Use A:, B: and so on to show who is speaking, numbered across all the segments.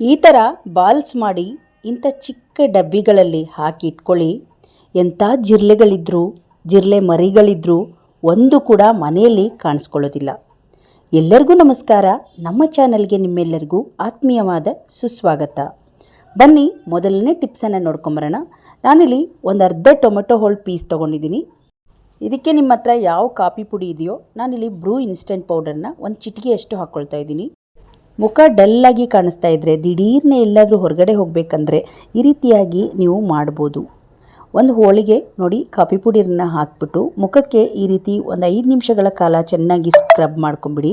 A: ಈ ಥರ ಬಾಲ್ಸ್ ಮಾಡಿ ಇಂಥ ಚಿಕ್ಕ ಡಬ್ಬಿಗಳಲ್ಲಿ ಹಾಕಿ ಇಟ್ಕೊಳ್ಳಿ. ಎಂಥ ಜಿರ್ಲೆಗಳಿದ್ರೂ, ಜಿರ್ಲೆ ಮರಿಗಳಿದ್ರೂ ಒಂದು ಕೂಡ ಮನೆಯಲ್ಲಿ ಕಾಣಿಸ್ಕೊಳ್ಳೋದಿಲ್ಲ. ಎಲ್ಲರಿಗೂ ನಮಸ್ಕಾರ. ನಮ್ಮ ಚಾನಲ್ಗೆ ನಿಮ್ಮೆಲ್ಲರಿಗೂ ಆತ್ಮೀಯವಾದ ಸುಸ್ವಾಗತ. ಬನ್ನಿ, ಮೊದಲನೇ ಟಿಪ್ಸನ್ನು ನೋಡ್ಕೊಂಬರೋಣ. ನಾನಿಲ್ಲಿ ಒಂದು ಅರ್ಧ ಟೊಮೆಟೊ ಹೋಲ್ ಪೀಸ್ ತೊಗೊಂಡಿದ್ದೀನಿ. ಇದಕ್ಕೆ ನಿಮ್ಮ ಹತ್ರ ಯಾವ ಕಾಫಿ ಪುಡಿ ಇದೆಯೋ ನಾನಿಲ್ಲಿ ಬ್ರೂ ಇನ್ಸ್ಟೆಂಟ್ ಪೌಡರ್ನ ಒಂದು ಚಿಟಿಕೆಯಷ್ಟು ಹಾಕ್ಕೊಳ್ತಾ ಇದ್ದೀನಿ. ಮುಖ ಡಲ್ಲಾಗಿ ಕಾಣಿಸ್ತಾ ಇದ್ದರೆ ದಿಢೀರ್ನೆ ಎಲ್ಲಾದರೂ ಹೊರಗಡೆ ಹೋಗಬೇಕಂದ್ರೆ ಈ ರೀತಿಯಾಗಿ ನೀವು ಮಾಡ್ಬೋದು. ಒಂದು ಹೋಳಿಗೆ ನೋಡಿ, ಕಾಫಿ ಪುಡಿಯನ್ನ ಹಾಕಿಬಿಟ್ಟು ಮುಖಕ್ಕೆ ಈ ರೀತಿ ಒಂದು ಐದು ನಿಮಿಷಗಳ ಕಾಲ ಚೆನ್ನಾಗಿ ಸ್ಕ್ರಬ್ ಮಾಡ್ಕೊಂಬಿಡಿ.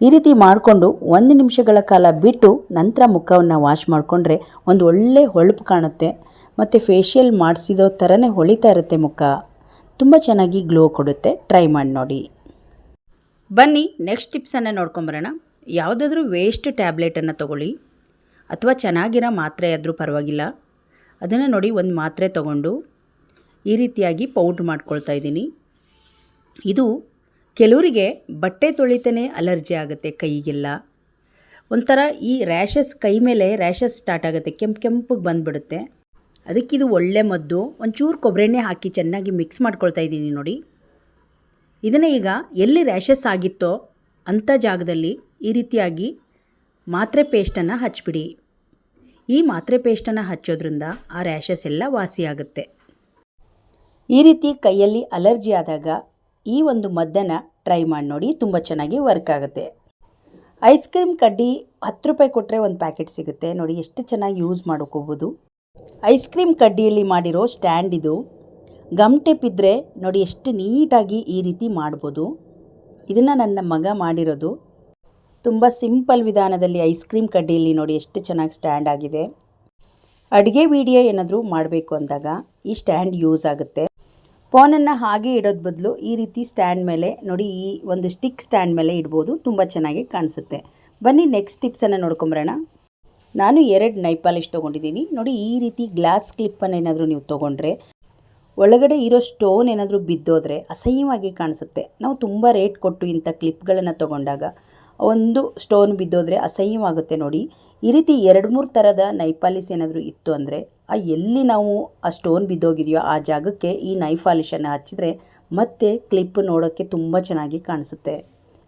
A: ಈ ರೀತಿ ಮಾಡಿಕೊಂಡು ಒಂದು ನಿಮಿಷಗಳ ಕಾಲ ಬಿಟ್ಟು ನಂತರ ಮುಖವನ್ನು ವಾಶ್ ಮಾಡಿಕೊಂಡ್ರೆ ಒಂದು ಒಳ್ಳೆ ಹೊಳಪು ಕಾಣುತ್ತೆ. ಮತ್ತು ಫೇಶಿಯಲ್ ಮಾಡಿಸಿದೋ ಥರನೇ ಹೊಳಿತಾ ಇರುತ್ತೆ ಮುಖ. ತುಂಬ ಚೆನ್ನಾಗಿ ಗ್ಲೋ ಕೊಡುತ್ತೆ. ಟ್ರೈ ಮಾಡಿ ನೋಡಿ. ಬನ್ನಿ ನೆಕ್ಸ್ಟ್ ಟಿಪ್ಸನ್ನು ನೋಡ್ಕೊಂಬರೋಣ. ಯಾವುದಾದ್ರೂ ವೇಸ್ಟ್ ಟ್ಯಾಬ್ಲೆಟನ್ನು ತಗೊಳ್ಳಿ. ಅಥವಾ ಚೆನ್ನಾಗಿರೋ ಮಾತ್ರೆ ಆದರೂ ಪರವಾಗಿಲ್ಲ. ಅದನ್ನು ನೋಡಿ ಒಂದು ಮಾತ್ರೆ ತಗೊಂಡು ಈ ರೀತಿಯಾಗಿ ಪೌಡ್ರ್ ಮಾಡ್ಕೊಳ್ತಾ ಇದ್ದೀನಿ. ಇದು ಕೆಲವರಿಗೆ ಬಟ್ಟೆ ತೊಳಿತಾನೆ ಅಲರ್ಜಿ ಆಗುತ್ತೆ ಕೈಗೆಲ್ಲ. ಒಂಥರ ಈ ರ್ಯಾಷಸ್ ಕೈ ಮೇಲೆ ರ್ಯಾಷಸ್ ಸ್ಟಾರ್ಟ್ ಆಗುತ್ತೆ, ಕೆಂಪು ಕೆಂಪಗೆ ಬಂದುಬಿಡುತ್ತೆ. ಅದಕ್ಕಿದು ಒಳ್ಳೆ ಮದ್ದು. ಒಂಚೂರು ಕೊಬ್ಬರಿ ಎಣ್ಣೆ ಹಾಕಿ ಚೆನ್ನಾಗಿ ಮಿಕ್ಸ್ ಮಾಡ್ಕೊಳ್ತಾ ಇದ್ದೀನಿ ನೋಡಿ. ಇದನ್ನು ಈಗ ಎಲ್ಲಿ ರ್ಯಾಷಸ್ ಆಗಿತ್ತೋ ಅಂಥ ಜಾಗದಲ್ಲಿ ಈ ರೀತಿಯಾಗಿ ಮಾತ್ರೆ ಪೇಸ್ಟನ್ನು ಹಚ್ಬಿಡಿ. ಈ ಮಾತ್ರೆ ಪೇಸ್ಟನ್ನು ಹಚ್ಚೋದ್ರಿಂದ ಆ ರ್ಯಾಷಸ್ ಎಲ್ಲ ವಾಸಿಯಾಗುತ್ತೆ. ಈ ರೀತಿ ಕೈಯಲ್ಲಿ ಅಲರ್ಜಿ ಆದಾಗ ಈ ಒಂದು ಮದ್ದನ್ನು ಟ್ರೈ ಮಾಡಿ ನೋಡಿ ತುಂಬ ಚೆನ್ನಾಗಿ ವರ್ಕ್ ಆಗುತ್ತೆ. ಐಸ್ ಕ್ರೀಮ್ ಕಡ್ಡಿ ಹತ್ತು ರೂಪಾಯಿ ಕೊಟ್ಟರೆ ಒಂದು ಪ್ಯಾಕೆಟ್ ಸಿಗುತ್ತೆ. ನೋಡಿ ಎಷ್ಟು ಚೆನ್ನಾಗಿ ಯೂಸ್ ಮಾಡ್ಕೋಬೋದು. ಐಸ್ ಕ್ರೀಮ್ ಕಡ್ಡಿಯಲ್ಲಿ ಮಾಡಿರೋ ಸ್ಟ್ಯಾಂಡ್ ಇದು. ಗಮ್ ಟೇಪ್ ಇದ್ದರೆ ನೋಡಿ ಎಷ್ಟು ನೀಟಾಗಿ ಈ ರೀತಿ ಮಾಡ್ಬೋದು. ಇದನ್ನು ನನ್ನ ಮಗ ಮಾಡಿರೋದು. ತುಂಬ ಸಿಂಪಲ್ ವಿಧಾನದಲ್ಲಿ ಐಸ್ ಕ್ರೀಮ್ ಕಡ್ಡಿಯಲ್ಲಿ ನೋಡಿ ಎಷ್ಟು ಚೆನ್ನಾಗಿ ಸ್ಟ್ಯಾಂಡ್ ಆಗಿದೆ. ಅಡುಗೆ ವಿಡಿಯೋ ಏನಾದರೂ ಮಾಡಬೇಕು ಅಂದಾಗ ಈ ಸ್ಟ್ಯಾಂಡ್ ಯೂಸ್ ಆಗುತ್ತೆ. ಫೋನನ್ನು ಹಾಗೆ ಇಡೋದು ಬದಲು ಈ ರೀತಿ ಸ್ಟ್ಯಾಂಡ್ ಮೇಲೆ ನೋಡಿ ಈ ಒಂದು ಸ್ಟಿಕ್ ಸ್ಟ್ಯಾಂಡ್ ಮೇಲೆ ಇಡ್ಬೋದು. ತುಂಬ ಚೆನ್ನಾಗಿ ಕಾಣಿಸುತ್ತೆ. ಬನ್ನಿ ನೆಕ್ಸ್ಟ್ ಟಿಪ್ಸನ್ನು ನೋಡ್ಕೊಂಬರೋಣ. ನಾನು ಎರಡು ನೈ ಪಾಲಿಶ್ ತೊಗೊಂಡಿದ್ದೀನಿ. ನೋಡಿ ಈ ರೀತಿ ಗ್ಲಾಸ್ ಕ್ಲಿಪ್ಪನ್ನು ಏನಾದರೂ ನೀವು ತೊಗೊಂಡ್ರೆ, ಒಳಗಡೆ ಇರೋ ಸ್ಟೋನ್ ಏನಾದರೂ ಬಿದ್ದೋದ್ರೆ ಅಸಹ್ಯವಾಗಿ ಕಾಣಿಸುತ್ತೆ. ನಾವು ತುಂಬ ರೇಟ್ ಕೊಟ್ಟು ಇಂಥ ಕ್ಲಿಪ್ಗಳನ್ನು ತೊಗೊಂಡಾಗ ಒಂದು ಸ್ಟೋನ್ ಬಿದ್ದೋದ್ರೆ ಅಸಹ್ಯವಾಗುತ್ತೆ ನೋಡಿ. ಈ ರೀತಿ ಎರಡು ಮೂರು ಥರದ ನೈಪಾಲಿಸ್ ಏನಾದರೂ ಇತ್ತು ಅಂದರೆ ಆ ಎಲ್ಲಿ ನಾವು ಆ ಸ್ಟೋನ್ ಬಿದ್ದೋಗಿದೆಯೋ ಆ ಜಾಗಕ್ಕೆ ಈ ನೈಫಾಲಿಶನ್ನು ಹಚ್ಚಿದ್ರೆ ಮತ್ತೆ ಕ್ಲಿಪ್ ನೋಡೋಕ್ಕೆ ತುಂಬ ಚೆನ್ನಾಗಿ ಕಾಣಿಸುತ್ತೆ.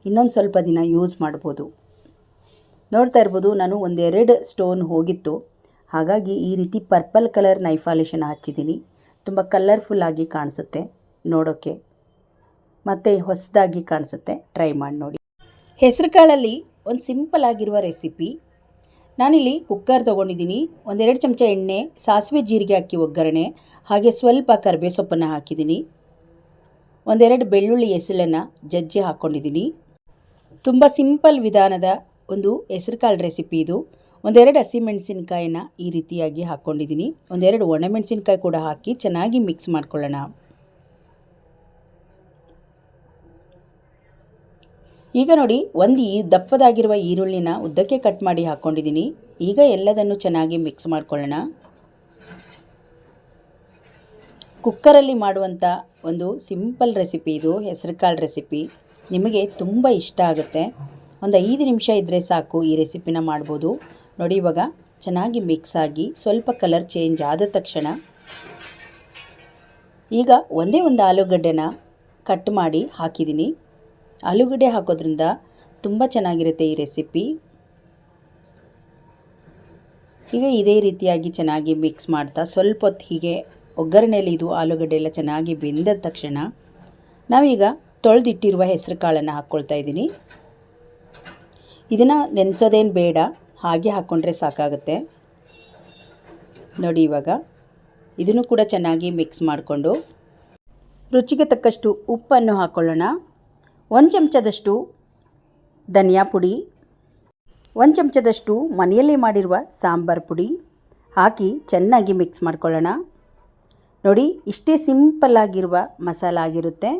A: ಇನ್ನೊಂದು ಸ್ವಲ್ಪ ದಿನ ಯೂಸ್ ಮಾಡ್ಬೋದು. ನೋಡ್ತಾ ಇರ್ಬೋದು, ನಾನು ಒಂದೆರಡು ಸ್ಟೋನ್ ಹೋಗಿತ್ತು. ಹಾಗಾಗಿ ಈ ರೀತಿ ಪರ್ಪಲ್ ಕಲರ್ ನೈಫಾಲಿಶನ್ನು ಹಚ್ಚಿದ್ದೀನಿ. ತುಂಬ ಕಲರ್ಫುಲ್ಲಾಗಿ ಕಾಣಿಸುತ್ತೆ ನೋಡೋಕ್ಕೆ. ಮತ್ತು ಹೊಸದಾಗಿ ಕಾಣಿಸುತ್ತೆ. ಟ್ರೈ ಮಾಡಿ ನೋಡಿ. ಹೆಸರು ಕಾಳಲ್ಲಿ ಒಂದು ಸಿಂಪಲ್ ಆಗಿರುವ ರೆಸಿಪಿ. ನಾನಿಲ್ಲಿ ಕುಕ್ಕರ್ ತೊಗೊಂಡಿದ್ದೀನಿ. ಒಂದೆರಡು ಚಮಚ ಎಣ್ಣೆ, ಸಾಸಿವೆ ಜೀರಿಗೆ ಹಾಕಿ ಒಗ್ಗರಣೆ, ಹಾಗೆ ಸ್ವಲ್ಪ ಕರಿಬೇ ಸೊಪ್ಪನ್ನು ಹಾಕಿದ್ದೀನಿ. ಒಂದೆರಡು ಬೆಳ್ಳುಳ್ಳಿ ಎಸಳನ್ನು ಜಜ್ಜಿ ಹಾಕ್ಕೊಂಡಿದ್ದೀನಿ ತುಂಬ ಸಿಂಪಲ್ ವಿಧಾನದ ಒಂದು ಹೆಸರುಕಾಳು ರೆಸಿಪಿ ಇದು. ಒಂದೆರಡು ಹಸಿಮೆಣಸಿನ್ಕಾಯಿನ ಈ ರೀತಿಯಾಗಿ ಹಾಕ್ಕೊಂಡಿದ್ದೀನಿ ಒಂದೆರಡು ಒಣಮೆಣಸಿನ್ಕಾಯಿ ಕೂಡ ಹಾಕಿ ಚೆನ್ನಾಗಿ ಮಿಕ್ಸ್ ಮಾಡ್ಕೊಳ್ಳೋಣ. ಈಗ ನೋಡಿ, ಒಂದು ಈ ದಪ್ಪದಾಗಿರುವ ಈರುಳ್ಳಿನ ಉದ್ದಕ್ಕೆ ಕಟ್ ಮಾಡಿ ಹಾಕ್ಕೊಂಡಿದ್ದೀನಿ ಈಗ ಎಲ್ಲದನ್ನು ಚೆನ್ನಾಗಿ ಮಿಕ್ಸ್ ಮಾಡ್ಕೊಳ್ಳೋಣ. ಕುಕ್ಕರಲ್ಲಿ ಮಾಡುವಂಥ ಒಂದು ಸಿಂಪಲ್ ರೆಸಿಪಿ ಇದು, ಹೆಸರುಕಾಳು ರೆಸಿಪಿ. ನಿಮಗೆ ತುಂಬ ಇಷ್ಟ ಆಗುತ್ತೆ. ಒಂದು ಐದು ನಿಮಿಷ ಇದ್ದರೆ ಸಾಕು ಈ ರೆಸಿಪಿನ ಮಾಡ್ಬೋದು. ನೋಡಿ, ಇವಾಗ ಚೆನ್ನಾಗಿ ಮಿಕ್ಸ್ ಆಗಿ ಸ್ವಲ್ಪ ಕಲರ್ ಚೇಂಜ್ ಆದ ತಕ್ಷಣ ಈಗ ಒಂದೇ ಒಂದು ಆಲೂಗಡ್ಡೆನ ಕಟ್ ಮಾಡಿ ಹಾಕಿದ್ದೀನಿ. ಆಲೂಗಡ್ಡೆ ಹಾಕೋದ್ರಿಂದ ತುಂಬ ಚೆನ್ನಾಗಿರುತ್ತೆ ಈ ರೆಸಿಪಿ. ಈಗ ಇದೇ ರೀತಿಯಾಗಿ ಚೆನ್ನಾಗಿ ಮಿಕ್ಸ್ ಮಾಡ್ತಾ ಸ್ವಲ್ಪ ಹೊತ್ತು ಹೀಗೆ ಒಗ್ಗರಣೆಯಲ್ಲಿ ಇದು ಆಲೂಗಡ್ಡೆ ಎಲ್ಲ ಚೆನ್ನಾಗಿ ಬೆಂದ ತಕ್ಷಣ ನಾವೀಗ ತೊಳೆದಿಟ್ಟಿರುವ ಹೆಸರು ಕಾಳನ್ನು ಹಾಕ್ಕೊಳ್ತಾ ಇದ್ದೀನಿ. ಇದನ್ನು ನೆನೆಸೋದೇನು ಬೇಡ, ಹಾಗೆ ಹಾಕ್ಕೊಂಡ್ರೆ ಸಾಕಾಗುತ್ತೆ. ನೋಡಿ ಇವಾಗ, ಇದನ್ನು ಕೂಡ ಚೆನ್ನಾಗಿ ಮಿಕ್ಸ್ ಮಾಡಿಕೊಂಡು ರುಚಿಗೆ ತಕ್ಕಷ್ಟು ಉಪ್ಪನ್ನು ಹಾಕ್ಕೊಳ್ಳೋಣ ಒಂದು ಚಮಚದಷ್ಟು ಧನಿಯಾ ಪುಡಿ, ಒಂದು ಚಮಚದಷ್ಟು ಮನೆಯಲ್ಲೇ ಮಾಡಿರುವ ಸಾಂಬಾರು ಪುಡಿ ಹಾಕಿ ಚೆನ್ನಾಗಿ ಮಿಕ್ಸ್ ಮಾಡ್ಕೊಳ್ಳೋಣ. ನೋಡಿ, ಇಷ್ಟೇ ಸಿಂಪಲ್ ಆಗಿರುವ ಮಸಾಲ ಆಗಿರುತ್ತೆ.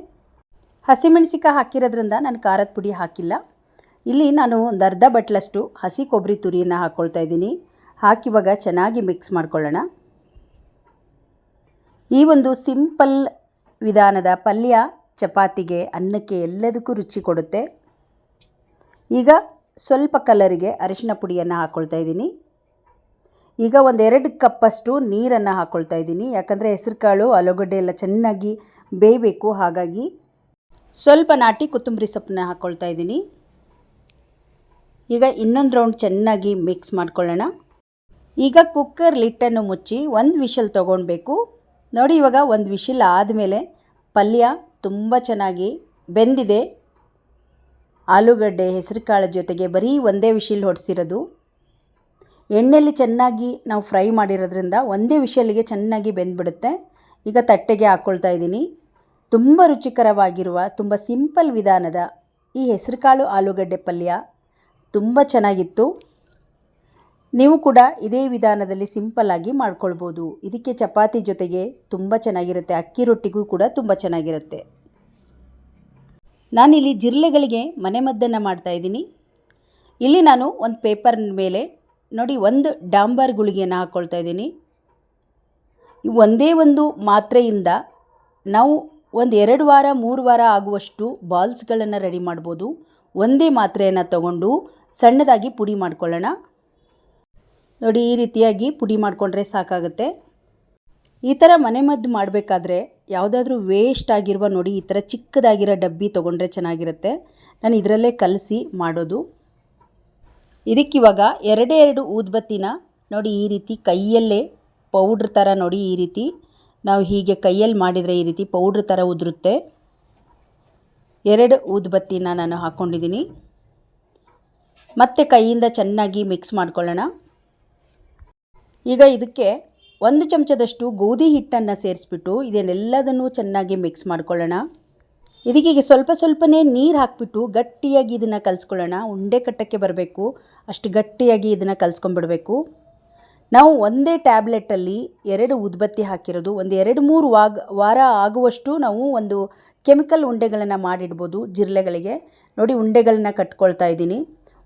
A: ಹಸಿಮೆಣಸಿಕಾಯಿ ಹಾಕಿರೋದ್ರಿಂದ ನಾನು ಖಾರದ ಪುಡಿ ಹಾಕಿಲ್ಲ. ಇಲ್ಲಿ ನಾನು ಒಂದು ಅರ್ಧ ಬಟ್ಲಷ್ಟು ಹಸಿ ಕೊಬ್ಬರಿ ತುರಿಯನ್ನು ಹಾಕ್ಕೊಳ್ತಾ ಇದ್ದೀನಿ. ಹಾಕಿವಾಗ ಚೆನ್ನಾಗಿ ಮಿಕ್ಸ್ ಮಾಡ್ಕೊಳ್ಳೋಣ. ಈ ಒಂದು ಸಿಂಪಲ್ ವಿಧಾನದ ಪಲ್ಯ ಚಪಾತಿಗೆ, ಅನ್ನಕ್ಕೆ ಎಲ್ಲದಕ್ಕೂ ರುಚಿ ಕೊಡುತ್ತೆ. ಈಗ ಸ್ವಲ್ಪ ಕಲರಿಗೆ ಅರಿಶಿನ ಪುಡಿಯನ್ನು ಹಾಕ್ಕೊಳ್ತಾ ಇದ್ದೀನಿ. ಈಗ ಒಂದೆರಡು ಕಪ್ಪಷ್ಟು ನೀರನ್ನು ಹಾಕ್ಕೊಳ್ತಾ ಇದ್ದೀನಿ. ಯಾಕಂದರೆ ಹೆಸರುಕಾಳು, ಆಲೂಗಡ್ಡೆ ಎಲ್ಲ ಚೆನ್ನಾಗಿ ಬೇಯಬೇಕು. ಹಾಗಾಗಿ ಸ್ವಲ್ಪ ನಾಟಿ ಕೊತ್ತಂಬರಿ ಸೊಪ್ಪನ್ನ ಹಾಕ್ಕೊಳ್ತಾ ಇದ್ದೀನಿ. ಈಗ ಇನ್ನೊಂದು ರೌಂಡ್ ಚೆನ್ನಾಗಿ ಮಿಕ್ಸ್ ಮಾಡ್ಕೊಳ್ಳೋಣ. ಈಗ ಕುಕ್ಕರ್ ಲಿಟ್ಟನ್ನು ಮುಚ್ಚಿ ಒಂದು ವಿಷಲ್ ತೊಗೊಳ್ಬೇಕು ನೋಡಿ ಇವಾಗ ಒಂದು ವಿಷಲ್ ಆದಮೇಲೆ ಪಲ್ಯ ತುಂಬ ಚೆನ್ನಾಗಿ ಬೆಂದಿದೆ. ಆಲೂಗಡ್ಡೆ ಹೆಸರುಕಾಳು ಜೊತೆಗೆ ಬರೀ ಒಂದೇ ವಿಷಲ್ ಹೊಡೆಸಿರೋದು. ಎಣ್ಣೆಯಲ್ಲಿ ಚೆನ್ನಾಗಿ ನಾವು ಫ್ರೈ ಮಾಡಿರೋದ್ರಿಂದ ಒಂದೇ ವಿಷಲಿಗೆ ಚೆನ್ನಾಗಿ ಬೆಂದ್ಬಿಡುತ್ತೆ. ಈಗ ತಟ್ಟೆಗೆ ಹಾಕ್ಕೊಳ್ತಾ ಇದ್ದೀನಿ. ತುಂಬ ರುಚಿಕರವಾಗಿರುವ, ತುಂಬ ಸಿಂಪಲ್ ವಿಧಾನದ ಈ ಹೆಸರುಕಾಳು ಆಲೂಗಡ್ಡೆ ಪಲ್ಯ ತುಂಬ ಚೆನ್ನಾಗಿತ್ತು. ನೀವು ಕೂಡ ಇದೇ ವಿಧಾನದಲ್ಲಿ ಸಿಂಪಲ್ಲಾಗಿ ಮಾಡ್ಕೊಳ್ಬೋದು. ಇದಕ್ಕೆ ಚಪಾತಿ ಜೊತೆಗೆ ತುಂಬ ಚೆನ್ನಾಗಿರುತ್ತೆ. ಅಕ್ಕಿ ರೊಟ್ಟಿಗೂ ಕೂಡ ತುಂಬ ಚೆನ್ನಾಗಿರುತ್ತೆ. ನಾನಿಲ್ಲಿ ಜಿರಳೆಗಳಿಗೆ ಮನೆಮದ್ದನ್ನು ಮಾಡ್ತಾಯಿದ್ದೀನಿ ಇಲ್ಲಿ ನಾನು ಒಂದು ಪೇಪರ್ ಮೇಲೆ ನೋಡಿ ಒಂದು ಡಾಂಬರ್ ಗುಳಿಗೆಯನ್ನು ಹಾಕ್ಕೊಳ್ತಾ ಇದ್ದೀನಿ. ಒಂದೇ ಒಂದು ಮಾತ್ರೆಯಿಂದ ನಾವು ಒಂದು ಎರಡು ವಾರ, ಮೂರು ವಾರ ಆಗುವಷ್ಟು ಬಾಲ್ಸ್ಗಳನ್ನು ರೆಡಿ ಮಾಡ್ಬೋದು. ಒಂದೇ ಮಾತ್ರೆಯನ್ನು ತಗೊಂಡು ಸಣ್ಣದಾಗಿ ಪುಡಿ ಮಾಡ್ಕೊಳ್ಳೋಣ. ನೋಡಿ, ಈ ರೀತಿಯಾಗಿ ಪುಡಿ ಮಾಡಿಕೊಂಡ್ರೆ ಸಾಕಾಗುತ್ತೆ. ಈ ಥರ ಮನೆಮದ್ದು ಮಾಡಬೇಕಾದ್ರೆ ಯಾವುದಾದ್ರೂ ವೇಸ್ಟ್ ಆಗಿರುವ ನೋಡಿ, ಈ ಥರ ಚಿಕ್ಕದಾಗಿರೋ ಡಬ್ಬಿ ತೊಗೊಂಡ್ರೆ ಚೆನ್ನಾಗಿರುತ್ತೆ. ನಾನು ಇದರಲ್ಲೇ ಕಲಸಿ ಮಾಡೋದು. ಇದಕ್ಕಿವಾಗ ಎರಡೇ ಎರಡು ಊದ್ಬತ್ತಿನ ನೋಡಿ, ಈ ರೀತಿ ಕೈಯಲ್ಲೇ ಪೌಡ್ರ್ ಥರ ನೋಡಿ, ಈ ರೀತಿ ನಾವು ಹೀಗೆ ಕೈಯಲ್ಲಿ ಮಾಡಿದರೆ ಈ ರೀತಿ ಪೌಡ್ರ್ ಥರ ಉದುರುತ್ತೆ. ಎರಡು ಊದ್ಬತ್ತಿನ ನಾನು ಹಾಕ್ಕೊಂಡಿದ್ದೀನಿ ಮತ್ತೆ ಕೈಯಿಂದ ಚೆನ್ನಾಗಿ ಮಿಕ್ಸ್ ಮಾಡ್ಕೊಳ್ಳೋಣ. ಈಗ ಇದಕ್ಕೆ ಒಂದು ಚಮಚದಷ್ಟು ಗೋಧಿ ಹಿಟ್ಟನ್ನು ಸೇರಿಸ್ಬಿಟ್ಟು ಇದನ್ನೆಲ್ಲದನ್ನೂ ಚೆನ್ನಾಗಿ ಮಿಕ್ಸ್ ಮಾಡ್ಕೊಳ್ಳೋಣ. ಇದಕ್ಕೆ ಸ್ವಲ್ಪ ಸ್ವಲ್ಪನೇ ನೀರು ಹಾಕಿಬಿಟ್ಟು ಗಟ್ಟಿಯಾಗಿ ಇದನ್ನು ಕಲಿಸ್ಕೊಳ್ಳೋಣ. ಉಂಡೆ ಕಟ್ಟಕ್ಕೆ ಬರಬೇಕು. ಅಷ್ಟು ಗಟ್ಟಿಯಾಗಿ ಇದನ್ನು ಕಲಿಸ್ಕೊಂಡ್ಬಿಡಬೇಕು. ನಾವು ಒಂದೇ ಟ್ಯಾಬ್ಲೆಟಲ್ಲಿ ಎರಡು ಉದ್ಬತ್ತಿ ಹಾಕಿರೋದು. ಒಂದು ಎರಡು ಮೂರು ವಾಗ, ವಾರ ಆಗುವಷ್ಟು ನಾವು ಒಂದು ಕೆಮಿಕಲ್ ಉಂಡೆಗಳನ್ನು ಮಾಡಿಡ್ಬೋದು ಜಿರಳೆಗಳಿಗೆ. ನೋಡಿ ಉಂಡೆಗಳನ್ನ ಕಟ್ಕೊಳ್ತಾ ಇದ್ದೀನಿ.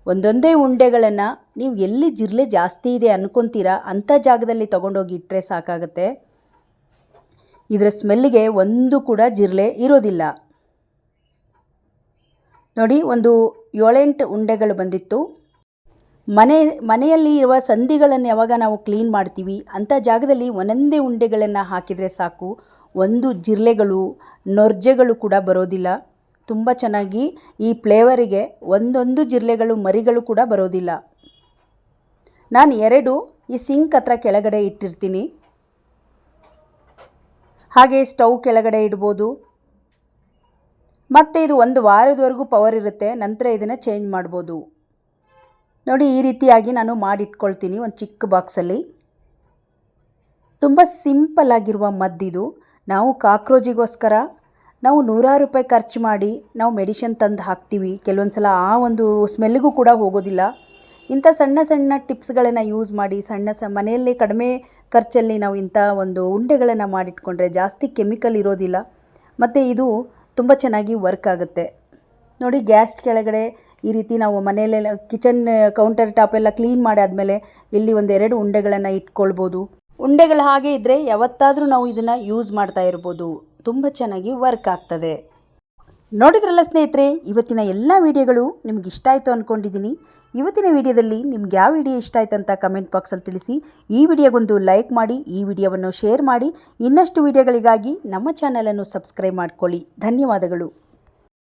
A: ಒಂದೊಂದೇ ಉಂಡೆಗಳನ್ನು ನೀವು ಎಲ್ಲಿ ಜಿರಲೆ ಜಾಸ್ತಿ ಇದೆ ಅನ್ಕೊಂತೀರಾ ಅಂಥ ಜಾಗದಲ್ಲಿ ತೊಗೊಂಡೋಗಿ ಇಟ್ಟರೆ ಸಾಕಾಗುತ್ತೆ. ಇದರ ಸ್ಮೆಲ್ಲಿಗೆ ಒಂದು ಕೂಡ ಜಿರಲೆ ಇರೋದಿಲ್ಲ. ನೋಡಿ, ಒಂದು ಏಳೆಂಟು ಉಂಡೆಗಳು ಬಂದಿತ್ತು. ಮನೆ, ಮನೆಯಲ್ಲಿ ಇರುವ ಸಂಧಿಗಳನ್ನು ಯಾವಾಗ ನಾವು ಕ್ಲೀನ್ ಮಾಡ್ತೀವಿ ಅಂಥ ಜಾಗದಲ್ಲಿ ಒಂದೊಂದೇ ಉಂಡೆಗಳನ್ನು ಹಾಕಿದರೆ ಸಾಕು. ಒಂದು ಜಿರಲೆಗಳು, ನೊರ್ಜೆಗಳು ಕೂಡ ಬರೋದಿಲ್ಲ. ತುಂಬ ಚೆನ್ನಾಗಿ ಈ ಫ್ಲೇವರಿಗೆ ಒಂದೊಂದು ಜಿರಳೆಗಳು ಮರಿಗಳು ಕೂಡ ಬರೋದಿಲ್ಲ. ನಾನು ಎರಡು ಈ ಸಿಂಕ್ ಹತ್ರ ಕೆಳಗಡೆ ಇಟ್ಟಿರ್ತೀನಿ. ಹಾಗೆ ಸ್ಟವ್ ಕೆಳಗಡೆ ಇಡ್ಬೋದು. ಮತ್ತು ಇದು ಒಂದು ವಾರದವರೆಗೂ ಪವರ್ ಇರುತ್ತೆ, ನಂತರ ಇದನ್ನು ಚೇಂಜ್ ಮಾಡ್ಬೋದು. ನೋಡಿ, ಈ ರೀತಿಯಾಗಿ ನಾನು ಮಾಡಿಟ್ಕೊಳ್ತೀನಿ ಒಂದು ಚಿಕ್ಕ ಬಾಕ್ಸಲ್ಲಿ. ತುಂಬ ಸಿಂಪಲ್ ಆಗಿರುವ ಮದ್ದಿದು. ನಾವು ಕಾಕ್ರೋಜಿಗೋಸ್ಕರ ನಾವು ನೂರಾರು ರೂಪಾಯಿ ಖರ್ಚು ಮಾಡಿ ನಾವು ಮೆಡಿಷನ್ ತಂದು ಹಾಕ್ತೀವಿ. ಕೆಲವೊಂದು ಸಲ ಆ ಒಂದು ಸ್ಮೆಲ್ಗೂ ಕೂಡ ಹೋಗೋದಿಲ್ಲ. ಇಂಥ ಸಣ್ಣ ಸಣ್ಣ ಟಿಪ್ಸ್ಗಳನ್ನು ಯೂಸ್ ಮಾಡಿ ಸಣ್ಣ ಸ ಮನೆಯಲ್ಲೇ ಕಡಿಮೆ ಖರ್ಚಲ್ಲಿ ನಾವು ಇಂಥ ಒಂದು ಉಂಡೆಗಳನ್ನು ಮಾಡಿಟ್ಕೊಂಡ್ರೆ ಜಾಸ್ತಿ ಕೆಮಿಕಲ್ ಇರೋದಿಲ್ಲ. ಮತ್ತು ಇದು ತುಂಬ ಚೆನ್ನಾಗಿ ವರ್ಕ್ ಆಗುತ್ತೆ. ನೋಡಿ ಗ್ಯಾಸ್ ಕೆಳಗಡೆ ಈ ರೀತಿ ನಾವು ಮನೆಯಲ್ಲೆಲ್ಲ ಕಿಚನ್ ಕೌಂಟರ್ ಟಾಪ್ ಎಲ್ಲ ಕ್ಲೀನ್ ಮಾಡಾದಮೇಲೆ ಇಲ್ಲಿ ಒಂದೆರಡು ಉಂಡೆಗಳನ್ನು ಇಟ್ಕೊಳ್ಬೋದು. ಉಂಡೆಗಳು ಹಾಗೆ ಇದ್ದರೆ ಯಾವತ್ತಾದರೂ ನಾವು ಇದನ್ನು ಯೂಸ್ ಮಾಡ್ತಾ ಇರ್ಬೋದು. ತುಂಬ ಚೆನ್ನಾಗಿ ವರ್ಕ್ ಆಗ್ತದೆ. ನೋಡಿದ್ರಲ್ಲ ಸ್ನೇಹಿತರೆ, ಇವತ್ತಿನ ಎಲ್ಲ ವಿಡಿಯೋಗಳು ನಿಮ್ಗೆ ಇಷ್ಟ ಆಯಿತು ಅಂದ್ಕೊಂಡಿದ್ದೀನಿ ಇವತ್ತಿನ ವಿಡಿಯೋದಲ್ಲಿ ನಿಮ್ಗೆ ಯಾವ ವಿಡಿಯೋ ಇಷ್ಟ ಆಯ್ತು ಅಂತ ಕಮೆಂಟ್ ಬಾಕ್ಸಲ್ಲಿ ತಿಳಿಸಿ. ಈ ವಿಡಿಯೋಗೊಂದು ಲೈಕ್ ಮಾಡಿ, ಈ ವಿಡಿಯೋವನ್ನು ಶೇರ್ ಮಾಡಿ. ಇನ್ನಷ್ಟು ವಿಡಿಯೋಗಳಿಗಾಗಿ ನಮ್ಮ ಚಾನಲನ್ನು ಸಬ್ಸ್ಕ್ರೈಬ್ ಮಾಡ್ಕೊಳ್ಳಿ. ಧನ್ಯವಾದಗಳು.